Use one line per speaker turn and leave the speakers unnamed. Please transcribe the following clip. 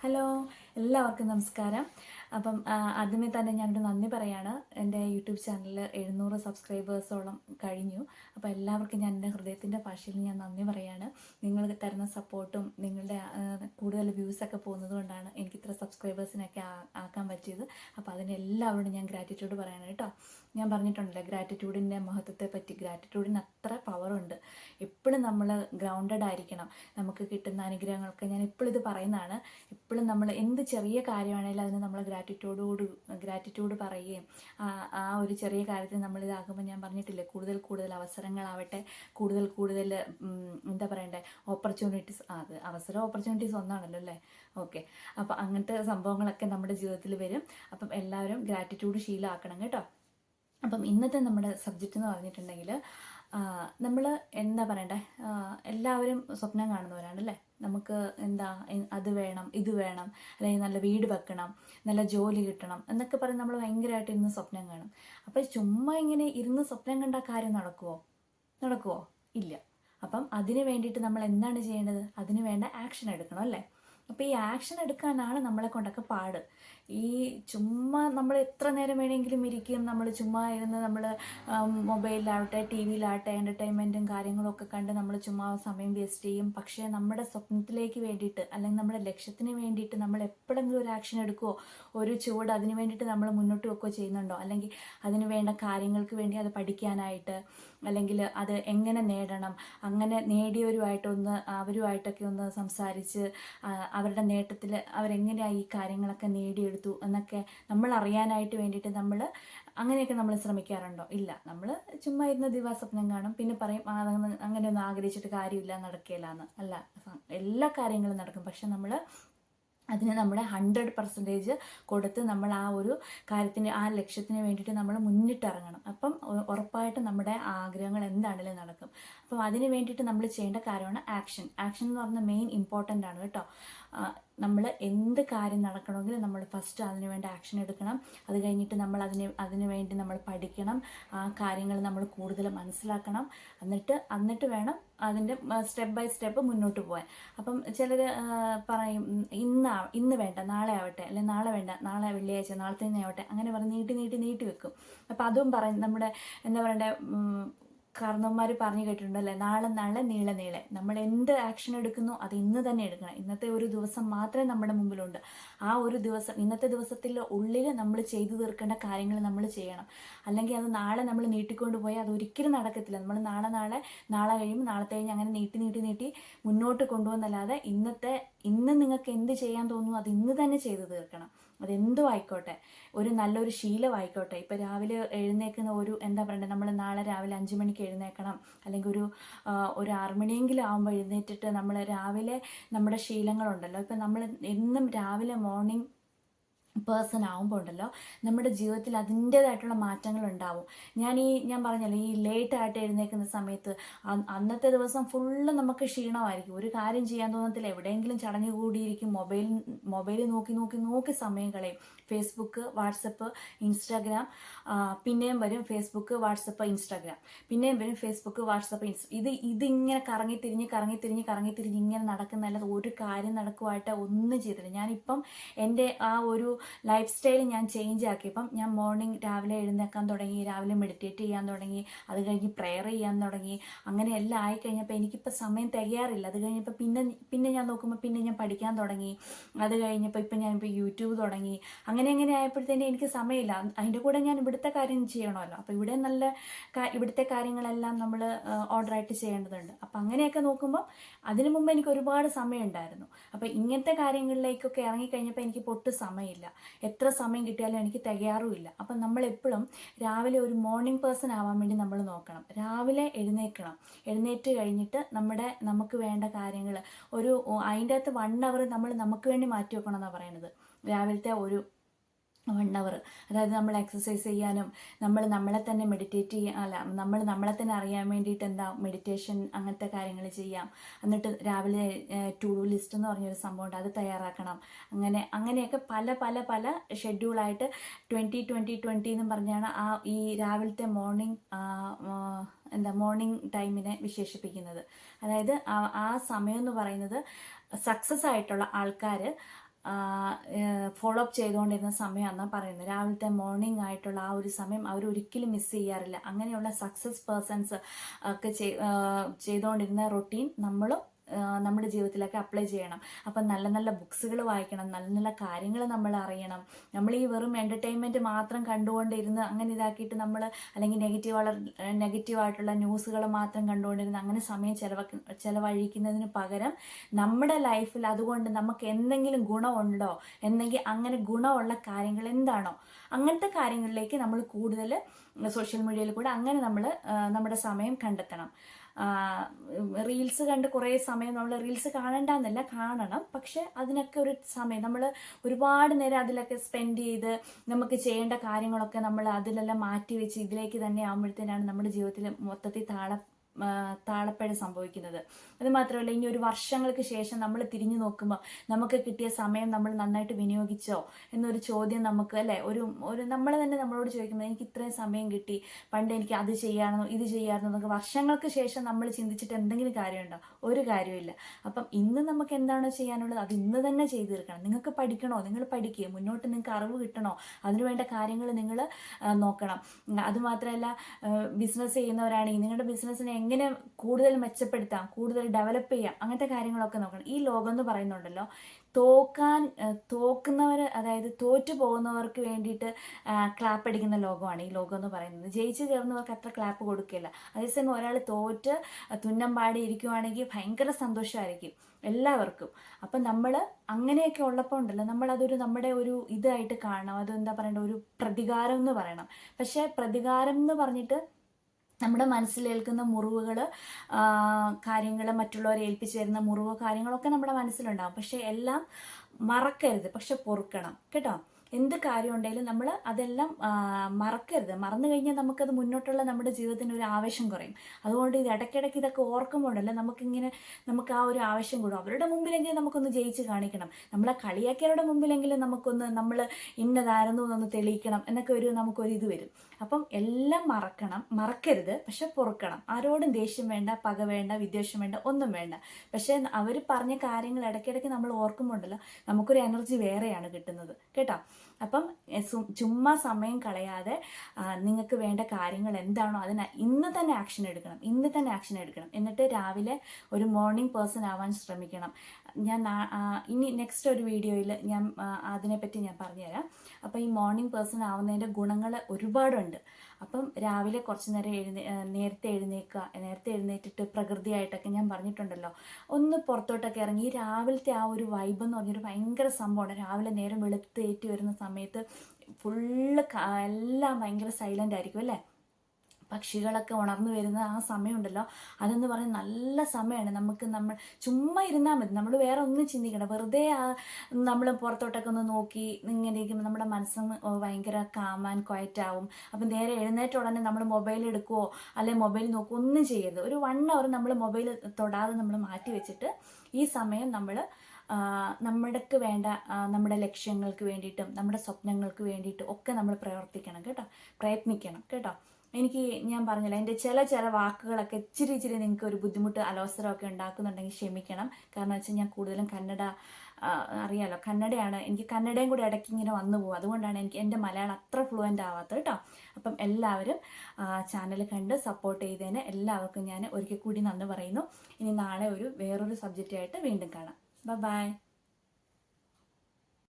Hello എല്ലാവർക്കും നമസ്കാരം. അപ്പം ആദ്യമേ തന്നെ ഞാനൊരു നന്ദി പറയാണ്. എന്റെ യൂട്യൂബ് ചാനലിൽ എഴുന്നൂറ് സബ്സ്ക്രൈബേഴ്സോളം കഴിഞ്ഞു. അപ്പോൾ എല്ലാവർക്കും ഞാൻ എന്റെ ഹൃദയത്തിന്റെ ഭാഷയിൽ ഞാൻ നന്ദി പറയാണ്. നിങ്ങൾ തരുന്ന സപ്പോർട്ടും നിങ്ങളുടെ കൂടുതൽ വ്യൂസൊക്കെ പോകുന്നത് കൊണ്ടാണ് എനിക്ക് ഇത്ര സബ്സ്ക്രൈബേഴ്സിനൊക്കെ ആക്കാൻ പറ്റിയത്. അപ്പോൾ അതിന് എല്ലാവരോടും ഞാൻ ഗ്രാറ്റിറ്റ്യൂഡ് പറയണം കേട്ടോ. ഞാൻ പറഞ്ഞിട്ടുണ്ടല്ലോ ഗ്രാറ്റിറ്റ്യൂഡിന്റെ മഹത്വത്തെ പറ്റി ഗ്രാറ്റിറ്റ്യൂഡിന് അത്ര പവറുണ്ട് എപ്പോഴും നമ്മൾ ഗ്രൗണ്ടഡ് ആയിരിക്കണം. നമുക്ക് കിട്ടുന്ന അനുഗ്രഹങ്ങളൊക്കെ ഞാൻ എപ്പോഴും ഇത് പറയുന്നതാണ്. എപ്പോഴും നമ്മൾ എന്ത് ചെറിയ കാര്യമാണെങ്കിലും അതിന് നമ്മൾ ഗ്രാറ്റിറ്റ്യൂഡോട് ഗ്രാറ്റിറ്റ്യൂഡ് പറയുകയും ആ ഒരു ചെറിയ കാര്യത്തിൽ നമ്മൾ ഇതാകുമ്പോൾ ഞാൻ പറഞ്ഞിട്ടില്ലേ കൂടുതൽ കൂടുതൽ അവസരങ്ങളാവട്ടെ കൂടുതൽ കൂടുതൽ എന്താ പറയണ്ടേ ഓപ്പർച്യൂണിറ്റീസ് അത് അവസരം ഓപ്പർച്യൂണിറ്റീസ് ഒന്നാണല്ലോ അല്ലേ? ഓക്കെ അപ്പോൾ അങ്ങനത്തെ സംഭവങ്ങളൊക്കെ നമ്മുടെ ജീവിതത്തിൽ വരും. അപ്പം എല്ലാവരും ഗ്രാറ്റിറ്റ്യൂഡ് ശീലമാക്കണം കേട്ടോ. അപ്പം ഇന്നത്തെ നമ്മുടെ സബ്ജക്റ്റ് എന്ന് പറഞ്ഞിട്ടുണ്ടെങ്കിൽ നമ്മൾ എന്താ പറയണ്ടേ എല്ലാവരും സ്വപ്നം കാണുന്നവരാണ് അല്ലേ? നമുക്ക് എന്താ അത് വേണം ഇത് വേണം അല്ലെങ്കിൽ നല്ല വീട് വെക്കണം നല്ല ജോലി കിട്ടണം എന്നൊക്കെ പറഞ്ഞ് നമ്മൾ ഭയങ്കരമായിട്ട് ഇരുന്ന് സ്വപ്നം കാണും. അപ്പോൾ ചുമ്മാ ഇങ്ങനെ ഇരുന്ന് സ്വപ്നം കണ്ട കാര്യം നടക്കുമോ നടക്കുമോ ഇല്ല. അപ്പം അതിന് വേണ്ടിയിട്ട് നമ്മൾ എന്താണ് ചെയ്യേണ്ടത്? അതിന് വേണ്ട ആക്ഷൻ എടുക്കണം അല്ലേ? അപ്പോൾ ഈ ആക്ഷൻ എടുക്കാനാണ് നമ്മളെ കൊണ്ടൊക്കെ പാട്. ഈ ചുമ്മാ നമ്മൾ എത്ര നേരം വേണമെങ്കിലും ഇരിക്കും. നമ്മൾ ചുമ്മാ ഇരുന്ന് നമ്മൾ മൊബൈലിലാവട്ടെ ടി വിയിലാവട്ടെ എന്റർടൈൻമെന്റും കാര്യങ്ങളും ഒക്കെ കണ്ട് നമ്മൾ ചുമ്മാ സമയം വേസ്റ്റ് ചെയ്യും. പക്ഷേ നമ്മുടെ സ്വപ്നത്തിലേക്ക് വേണ്ടിയിട്ട് അല്ലെങ്കിൽ നമ്മുടെ ലക്ഷ്യത്തിന് വേണ്ടിയിട്ട് നമ്മൾ എപ്പോഴെങ്കിലും ഒരു ആക്ഷൻ എടുക്കുമോ ഒരു ചുവട് അതിന് വേണ്ടിയിട്ട് നമ്മൾ മുന്നോട്ട് വെക്കുകയോ ചെയ്യുന്നുണ്ടോ? അല്ലെങ്കിൽ അതിന് വേണ്ട കാര്യങ്ങൾക്ക് വേണ്ടി അത് പഠിക്കാനായിട്ട് അല്ലെങ്കിൽ അത് എങ്ങനെ നേടണം? അങ്ങനെ നേടിയവരുമായിട്ടൊന്ന് അവരുമായിട്ടൊക്കെ ഒന്ന് സംസാരിച്ച് അവരുടെ നേട്ടത്തിൽ അവരെങ്ങനെയാണ് ഈ കാര്യങ്ങളൊക്കെ നേടിയെടുത്തു എന്നൊക്കെ നമ്മൾ അറിയാനായിട്ട് വേണ്ടിയിട്ട് നമ്മൾ അങ്ങനെയൊക്കെ നമ്മൾ ശ്രമിക്കാറുണ്ടോ? ഇല്ല. നമ്മൾ ചുമ്മാ ഇരുന്ന് ദിവാസ്വപ്നം കാണും. പിന്നെ പറയും "ആ, അതങ്ങ് അങ്ങനെ ഒന്നും ആഗ്രഹിച്ചിട്ട് കാര്യമില്ല നടക്കില്ല എന്ന് അല്ല എല്ലാ കാര്യങ്ങളും നടക്കും. പക്ഷെ നമ്മൾ അതിന് നമ്മുടെ ഹൺഡ്രഡ് പെർസെന്റേജ് കൊടുത്ത് നമ്മൾ ആ ഒരു കാര്യത്തിന് ആ ലക്ഷ്യത്തിന് വേണ്ടിയിട്ട് നമ്മൾ മുന്നിട്ടിറങ്ങണം. അപ്പം ഉറപ്പായിട്ടും നമ്മുടെ ആഗ്രഹങ്ങൾ എന്താണെങ്കിലും നടക്കും. അപ്പം അതിന് വേണ്ടിയിട്ട് നമ്മൾ ചെയ്യേണ്ട കാര്യമാണ് ആക്ഷൻ ആക്ഷൻ എന്ന് പറഞ്ഞാൽ മെയിൻ ഇമ്പോർട്ടന്റ് ആണ് കേട്ടോ. നമ്മൾ എന്ത് കാര്യം നടക്കണമെങ്കിലും നമ്മൾ ഫസ്റ്റ് അതിന് വേണ്ടി ആക്ഷൻ എടുക്കണം. അത് കഴിഞ്ഞിട്ട് നമ്മൾ അതിന് അതിന് വേണ്ടി നമ്മൾ പഠിക്കണം. ആ കാര്യങ്ങൾ നമ്മൾ കൂടുതൽ മനസ്സിലാക്കണം. എന്നിട്ട് എന്നിട്ട് വേണം അതിന്റെ സ്റ്റെപ്പ് ബൈ സ്റ്റെപ്പ് മുന്നോട്ട് പോകാൻ അപ്പം ചിലർ പറയും "ഉം, ഇന്ന് ഇന്ന് വേണ്ട നാളെ ആവട്ടെ അല്ലെങ്കിൽ നാളെ വേണ്ട നാളെ വെള്ളിയാഴ്ച നാളെ തന്നെ ആവട്ടെ അങ്ങനെ പറഞ്ഞ് നീട്ടി നീട്ടി നീട്ടി വെക്കും. അപ്പം അതും പറയും നമ്മുടെ എന്താ പറയണ്ടേ കാരണവന്മാർ പറഞ്ഞു കേട്ടിട്ടുണ്ടല്ലേ? നാളെ നാളെ നീളെ നീളെ. നമ്മൾ എന്ത് ആക്ഷൻ എടുക്കുന്നു അത് ഇന്ന് തന്നെ എടുക്കണം. ഇന്നത്തെ ഒരു ദിവസം മാത്രമേ നമ്മുടെ മുമ്പിലുണ്ട്. ആ ഒരു ദിവസം ഇന്നത്തെ ദിവസത്തിൽ ഉള്ളിൽ നമ്മൾ ചെയ്തു തീർക്കേണ്ട കാര്യങ്ങൾ നമ്മൾ ചെയ്യണം. അല്ലെങ്കിൽ അത് നാളെ നമ്മൾ നീട്ടിക്കൊണ്ട് പോയാൽ അത് ഒരിക്കലും നടക്കത്തില്ല. നമ്മൾ നാളെ നാളെ നാളെ കഴിയുമ്പോൾ നാളത്തെ കഴിഞ്ഞ് അങ്ങനെ നീട്ടി നീട്ടി നീട്ടി മുന്നോട്ട് കൊണ്ടുപോകുന്നല്ലാതെ ഇന്നത്തെ ഇന്ന് നിങ്ങൾക്ക് എന്ത് ചെയ്യാൻ തോന്നുന്നു അത് ഇന്ന് തന്നെ ചെയ്തു തീർക്കണം. അതെന്തും ആയിക്കോട്ടെ. ഒരു നല്ലൊരു ശീലമായിക്കോട്ടെ. ഇപ്പോൾ രാവിലെ എഴുന്നേക്കുന്ന ഒരു എന്താ പറയണ്ടത് നമ്മൾ നാളെ രാവിലെ അഞ്ച് മണിക്ക് എഴുന്നേക്കണം. അല്ലെങ്കിൽ ഒരു ഒരു ആറുമണിയെങ്കിലും ആകുമ്പോൾ എഴുന്നേറ്റിട്ട് നമ്മൾ രാവിലെ നമ്മുടെ ശീലങ്ങളുണ്ടല്ലോ. ഇപ്പം നമ്മൾ എന്നും രാവിലെ മോർണിംഗ് പേഴ്സൺ ആകുമ്പോൾ ഉണ്ടല്ലോ നമ്മുടെ ജീവിതത്തിൽ അതിന്റേതായിട്ടുള്ള മാറ്റങ്ങൾ ഉണ്ടാവും ഞാൻ ഈ ഞാൻ പറഞ്ഞല്ലോ ഈ ലേറ്റ് ആയിട്ട് എഴുന്നേൽക്കുന്ന സമയത്ത് അന്നത്തെ ദിവസം ഫുള്ള് നമുക്ക് ക്ഷീണമായിരിക്കും. ഒരു കാര്യം ചെയ്യാൻ തോന്നത്തില്ല. എവിടെയെങ്കിലും ചടഞ്ഞു കൂടിയിരിക്കും മൊബൈൽ മൊബൈൽ നോക്കി നോക്കി നോക്കി സമയം കളയും. ഫേസ്ബുക്ക് വാട്സപ്പ് ഇൻസ്റ്റാഗ്രാം പിന്നെയും വരും ഫേസ്ബുക്ക് വാട്സപ്പ് ഇൻസ്റ്റാഗ്രാം പിന്നെയും വരും ഫേസ്ബുക്ക് വാട്സപ്പ് ഇൻസ്റ്റ ഇത് ഇതിങ്ങനെ കറങ്ങി തിരിഞ്ഞ് കറങ്ങി തിരിഞ്ഞ് കറങ്ങി തിരിഞ്ഞ് ഇങ്ങനെ നടക്കുന്നതല്ലാതെ ഒരു കാര്യം നടക്കുവായിട്ട് ഒന്നും ചെയ്തില്ല ഞാനിപ്പം എന്റെ ആ ഒരു ലൈഫ് സ്റ്റൈൽ ഞാൻ ചേഞ്ച് ആക്കിയപ്പം ഞാൻ മോർണിംഗ് രാവിലെ എഴുന്നേക്കാൻ തുടങ്ങി രാവിലെ മെഡിറ്റേറ്റ് ചെയ്യാൻ തുടങ്ങി അത് കഴിഞ്ഞ് പ്രെയർ ചെയ്യാൻ തുടങ്ങി അങ്ങനെ എല്ലാം ആയി ആയിക്കഴിഞ്ഞപ്പോൾ എനിക്കിപ്പോൾ സമയം തികയാറില്ല. അത് കഴിഞ്ഞപ്പോൾ പിന്നെ പിന്നെ ഞാൻ നോക്കുമ്പോൾ പിന്നെ ഞാൻ പഠിക്കാൻ തുടങ്ങി. അത് കഴിഞ്ഞപ്പോൾ ഇപ്പം ഞാനിപ്പോൾ യൂട്യൂബ് തുടങ്ങി. അങ്ങനെ അങ്ങനെ ആയപ്പോഴത്തേനും എനിക്ക് സമയമില്ല. അതിന്റെ കൂടെ ഞാൻ ഇവിടുത്തെ കാര്യം ചെയ്യണമല്ലോ. അപ്പോൾ ഇവിടെ നല്ല ഇവിടുത്തെ കാര്യങ്ങളെല്ലാം നമ്മൾ ഓർഡറായിട്ട് ചെയ്യേണ്ടതുണ്ട്. അപ്പം അങ്ങനെയൊക്കെ നോക്കുമ്പോൾ അതിനു മുമ്പ് എനിക്ക് ഒരുപാട് സമയം ഉണ്ടായിരുന്നു അപ്പോൾ ഇങ്ങനത്തെ കാര്യങ്ങളിലേക്കൊക്കെ ഇറങ്ങിക്കഴിഞ്ഞപ്പോൾ എനിക്ക് പൊട്ട് സമയമില്ല. എത്ര സമയം കിട്ടിയാലും എനിക്ക് തികയാറുമില്ല. അപ്പം നമ്മൾ എപ്പോഴും രാവിലെ ഒരു മോർണിംഗ് പേഴ്സൺ ആവാൻ വേണ്ടി നമ്മൾ നോക്കണം. രാവിലെ എഴുന്നേൽക്കണം. എഴുന്നേറ്റ് കഴിഞ്ഞിട്ട് നമ്മുടെ നമുക്ക് വേണ്ട കാര്യങ്ങൾ ഒരു അതിന്റെ അകത്ത് വൺ അവർ നമ്മൾ നമുക്ക് വേണ്ടി മാറ്റി വെക്കണം എന്നാണ് പറയുന്നത്. രാവിലത്തെ ഒരു വൺ അവർ അതായത് നമ്മൾ എക്സസൈസ് ചെയ്യാനും നമ്മൾ നമ്മളെ തന്നെ മെഡിറ്റേറ്റ് ചെയ്യാൻ അല്ല നമ്മൾ നമ്മളെ തന്നെ അറിയാൻ വേണ്ടിയിട്ട് എന്താ മെഡിറ്റേഷൻ അങ്ങനത്തെ കാര്യങ്ങൾ ചെയ്യാം. എന്നിട്ട് രാവിലെ ടു ഡു ലിസ്റ്റ് എന്ന് പറഞ്ഞൊരു സംഭവമുണ്ട് അത് തയ്യാറാക്കണം. അങ്ങനെ അങ്ങനെയൊക്കെ പല പല പല ഷെഡ്യൂളായിട്ട് ട്വന്റി ട്വന്റി ട്വന്റി എന്ന് പറഞ്ഞാണ് ആ ഈ രാവിലത്തെ മോർണിംഗ് എന്താ മോർണിംഗ് ടൈമിനെ വിശേഷിപ്പിക്കുന്നത്. അതായത് ആ- സമയം എന്ന് പറയുന്നത് സക്സസ് ആയിട്ടുള്ള ആൾക്കാർ ഫോളോ അപ്പ് ചെയ്തുകൊണ്ടിരുന്ന സമയമാണ് പറയുന്നത്. രാവിലത്തെ മോർണിംഗ് ആയിട്ടുള്ള ആ ഒരു സമയം അവർ ഒരിക്കലും മിസ് ചെയ്യാറില്ല. അങ്ങനെയുള്ള സക്സസ് പേഴ്സൺസ് ഒക്കെ ചെയ്തുകൊണ്ടിരുന്ന റൊട്ടീൻ നമ്മളും നമ്മുടെ ജീവിതത്തിലൊക്കെ അപ്ലൈ ചെയ്യണം. അപ്പം നല്ല നല്ല ബുക്സുകൾ വായിക്കണം. നല്ല നല്ല കാര്യങ്ങൾ നമ്മൾ അറിയണം. നമ്മൾ ഈ വെറും എന്റർടൈൻമെന്റ് മാത്രം കണ്ടുകൊണ്ടിരുന്ന് അങ്ങനെ ഇതാക്കിയിട്ട് നമ്മൾ അല്ലെങ്കിൽ നെഗറ്റീവ് നെഗറ്റീവായിട്ടുള്ള ന്യൂസുകൾ മാത്രം കണ്ടുകൊണ്ടിരുന്ന് അങ്ങനെ സമയം ചെലവ ചിലവഴിക്കുന്നതിന് പകരം നമ്മുടെ ലൈഫിൽ അതുകൊണ്ട് നമുക്ക് എന്തെങ്കിലും ഗുണമുണ്ടോ എന്തെങ്കിലും അങ്ങനെ ഗുണമുള്ള കാര്യങ്ങൾ എന്താണോ? അങ്ങനത്തെ കാര്യങ്ങളിലേക്ക് നമ്മൾ കൂടുതൽ സോഷ്യൽ മീഡിയയിൽ കൂടെ അങ്ങനെ നമ്മൾ നമ്മുടെ സമയം കണ്ടെത്തണം. റീൽസ് കണ്ട് കുറേ സമയം നമ്മൾ റീൽസ് കാണണ്ടെന്നല്ല കാണണം. പക്ഷെ അതിനൊക്കെ ഒരു സമയം നമ്മൾ ഒരുപാട് നേരം അതിലൊക്കെ സ്പെൻഡ് ചെയ്ത് നമുക്ക് ചെയ്യേണ്ട കാര്യങ്ങളൊക്കെ നമ്മൾ അതിലെല്ലാം മാറ്റി വെച്ച് ഇതിലേക്ക് തന്നെ ആകുമ്പോഴത്തേനാണ് നമ്മുടെ ജീവിതത്തിൽ മൊത്തത്തിൽ താള താളപ്പഴ സംഭവിക്കുന്നത്. അത് മാത്രമല്ല ഇനി ഒരു വർഷങ്ങൾക്ക് ശേഷം നമ്മൾ തിരിഞ്ഞു നോക്കുമ്പോൾ നമുക്ക് കിട്ടിയ സമയം നമ്മൾ നന്നായിട്ട് വിനിയോഗിച്ചോ എന്നൊരു ചോദ്യം നമുക്ക് അല്ലേ? ഒരു ഒരു നമ്മൾ തന്നെ നമ്മളോട് ചോദിക്കുമ്പോൾ എനിക്ക് ഇത്രയും സമയം കിട്ടി പണ്ട് എനിക്ക് അത് ചെയ്യാമായിരുന്നു ഇത് ചെയ്യാമായിരുന്നു എന്നൊക്കെ വർഷങ്ങൾക്ക് ശേഷം നമ്മൾ ചിന്തിച്ചിട്ട് എന്തെങ്കിലും കാര്യമുണ്ടോ? ഒരു കാര്യമില്ല അപ്പം ഇന്ന് നമുക്ക് എന്താണോ ചെയ്യാനുള്ളത് അത് ഇന്ന് തന്നെ ചെയ്തു തീർക്കണം. നിങ്ങൾക്ക് പഠിക്കണോ? നിങ്ങൾ പഠിക്കുക മുന്നോട്ട് നിങ്ങൾക്ക് അറിവ് കിട്ടണോ? അതിനുവേണ്ട കാര്യങ്ങൾ നിങ്ങൾ നോക്കണം. അതുമാത്രമല്ല ബിസിനസ് ചെയ്യുന്നവരാണെങ്കിൽ നിങ്ങളുടെ ബിസിനസ്സിനെ എങ്ങനെ കൂടുതൽ മെച്ചപ്പെടുത്താം കൂടുതൽ ഡെവലപ്പ് ചെയ്യാം അങ്ങനത്തെ കാര്യങ്ങളൊക്കെ നോക്കണം. ഈ ലോകം എന്ന് പറയുന്നുണ്ടല്ലോ തോക്കാൻ തോക്കുന്നവർ അതായത് തോറ്റു പോകുന്നവർക്ക് വേണ്ടിയിട്ട് ക്ലാപ്പ് അടിക്കുന്ന ലോകമാണ് ഈ ലോകം എന്ന് പറയുന്നത്. ജയിച്ചു കയറുന്നവർക്ക് അത്ര ക്ലാപ്പ് കൊടുക്കില്ല. അതേസമയം ഒരാൾ തോറ്റ് തുന്നം പാടി ഇരിക്കുവാണെങ്കിൽ ഭയങ്കര സന്തോഷമായിരിക്കും എല്ലാവർക്കും. അപ്പം നമ്മൾ അങ്ങനെയൊക്കെ ഉള്ളപ്പോൾ ഉണ്ടല്ലോ നമ്മൾ അതൊരു നമ്മുടെ ഒരു ഇതായിട്ട് കാണണം. അത് എന്താ പറയണ്ട? ഒരു പ്രതികാരം എന്ന് പറയണം. പക്ഷേ പ്രതികാരം എന്ന് പറഞ്ഞിട്ട് നമ്മുടെ മനസ്സിലേൽക്കുന്ന മുറിവുകൾ കാര്യങ്ങൾ മറ്റുള്ളവരെ ഏൽപ്പിച്ചു തരുന്ന മുറിവ് കാര്യങ്ങളൊക്കെ നമ്മുടെ മനസ്സിലുണ്ടാവും. പക്ഷെ എല്ലാം മറക്കരുത്. പക്ഷെ പൊറുക്കണം. കേട്ടോ? എന്ത് കാര്യം ഉണ്ടെങ്കിലും നമ്മൾ അതെല്ലാം മറക്കരുത്. മറന്നു കഴിഞ്ഞാൽ നമുക്കത് മുന്നോട്ടുള്ള നമ്മുടെ ജീവിതത്തിന് ഒരു ആവേശം കുറയും. അതുകൊണ്ട് ഇത് ഇടയ്ക്കിടയ്ക്ക് ഇതൊക്കെ ഓർക്കുമ്പോഴല്ല നമുക്കിങ്ങനെ നമുക്ക് ആ ഒരു ആവേശം കൂടും. അവരുടെ മുമ്പിലെങ്കിലും നമുക്കൊന്ന് ജയിച്ച് കാണിക്കണം. നമ്മളെ കളിയാക്കിയവരുടെ മുമ്പിലെങ്കിലും നമുക്കൊന്ന് നമ്മൾ ഇന്നതായിരുന്നു എന്നൊന്ന് തെളിയിക്കണം. എന്നൊക്കെ ഒരു നമുക്കൊരു ഇത് വരും. അപ്പം എല്ലാം മറക്കണം. മറക്കരുത്. പക്ഷെ പൊറുക്കണം. ആരോടും ദേഷ്യം വേണ്ട പക വേണ്ട വിദ്വേഷം വേണ്ട ഒന്നും വേണ്ട. പക്ഷെ അവർ പറഞ്ഞ കാര്യങ്ങൾ ഇടയ്ക്കിടയ്ക്ക് നമ്മൾ ഓർക്കുമ്പോണ്ടല്ലോ നമുക്കൊരു എനർജി വേറെയാണ് കിട്ടുന്നത്. കേട്ടോ? അപ്പം ചുമ്മാ സമയം കളയാതെ നിങ്ങൾക്ക് വേണ്ട കാര്യങ്ങൾ എന്താണോ അതിന് ഇന്ന് തന്നെ ആക്ഷൻ എടുക്കണം ഇന്ന് തന്നെ ആക്ഷൻ എടുക്കണം. എന്നിട്ട് രാവിലെ ഒരു മോർണിംഗ് പേഴ്സൺ ആവാൻ ശ്രമിക്കണം. ഞാൻ ഇനി നെക്സ്റ്റ് ഒരു വീഡിയോയിൽ ഞാൻ അതിനെപ്പറ്റി ഞാൻ പറഞ്ഞുതരാം. അപ്പോൾ ഈ മോർണിംഗ് പേഴ്സൺ ആവുന്നതിന്റെ ഗുണങ്ങൾ ഒരുപാടുണ്ട്. അപ്പം രാവിലെ കുറച്ച് നേരം എഴുന്നേ നേരത്തെ എഴുന്നേക്കുക നേരത്തെ എഴുന്നേറ്റിട്ട് പ്രകൃതിയായിട്ടൊക്കെ ഞാൻ പറഞ്ഞിട്ടുണ്ടല്ലോ. ഒന്ന് പുറത്തോട്ടൊക്കെ ഇറങ്ങി രാവിലത്തെ ആ ഒരു വൈബ് എന്ന് പറഞ്ഞൊരു ഭയങ്കര സംഭവമാണ്. രാവിലെ നേരം വെളുത്തേറ്റ് വരുന്ന സമയത്ത് ഫുള്ള് എല്ലാം ഭയങ്കര സൈലന്റ് ആയിരിക്കും അല്ലേ? പക്ഷികളൊക്കെ ഉണർന്നു വരുന്ന ആ സമയമുണ്ടല്ലോ. അതെന്ന് പറയുന്നത് നല്ല സമയമാണ് നമുക്ക് നമ്മൾ ചുമ്മാ ഇരുന്നാൽ മതി. നമ്മൾ വേറെ ഒന്നും ചിന്തിക്കണം വെറുതെ ആ നമ്മൾ പുറത്തോട്ടൊക്കെ ഒന്ന് നോക്കി ഇങ്ങനെ ഇരിക്കുമ്പോൾ നമ്മുടെ മനസ്സൊന്ന് ഭയങ്കര കാമാൻ ക്വയറ്റ് ആവും. അപ്പം നേരെ എഴുന്നേറ്റ ഉടനെ നമ്മൾ മൊബൈൽ എടുക്കുവോ അല്ലെ മൊബൈൽ നോക്കുവോ ഒന്നും ചെയ്യരുത്. ഒരു വൺ അവർ നമ്മൾ മൊബൈൽ തൊടാതെ നമ്മൾ മാറ്റി വെച്ചിട്ട് ഈ സമയം നമ്മൾ നമ്മുടെക്ക് വേണ്ട നമ്മുടെ ലക്ഷ്യങ്ങൾക്ക് വേണ്ടിയിട്ടും നമ്മുടെ സ്വപ്നങ്ങൾക്ക് വേണ്ടിയിട്ടും ഒക്കെ നമ്മൾ പ്രവർത്തിക്കണം കേട്ടോ. പ്രയത്നിക്കണം കേട്ടോ. എനിക്ക് ഞാൻ പറഞ്ഞില്ല എന്റെ ചില ചില വാക്കുകളൊക്കെ ഇച്ചിരി ഇച്ചിരി നിങ്ങൾക്ക് ഒരു ബുദ്ധിമുട്ട് അലോസരമൊക്കെ ഉണ്ടാക്കുന്നുണ്ടെങ്കിൽ ക്ഷമിക്കണം. കാരണം വെച്ചാൽ ഞാൻ കൂടുതലും കന്നഡ അറിയാലോ കന്നഡയാണ്. എനിക്ക് കന്നഡയും കൂടി ഇടയ്ക്ക് ഇങ്ങനെ വന്നു പോകും. അതുകൊണ്ടാണ് എനിക്ക് എന്റെ മലയാളം അത്ര ഫ്ലുവന്റ് ആവാത്തത് കേട്ടോ. അപ്പം എല്ലാവരും ചാനൽ കണ്ട് സപ്പോർട്ട് ചെയ്തതിന് എല്ലാവർക്കും ഞാൻ ഒരിക്കൽ കൂടി നന്ദി പറയുന്നു. ഇനി നാളെ ഒരു വേറൊരു സബ്ജക്റ്റായിട്ട് വീണ്ടും കാണാം. ബൈ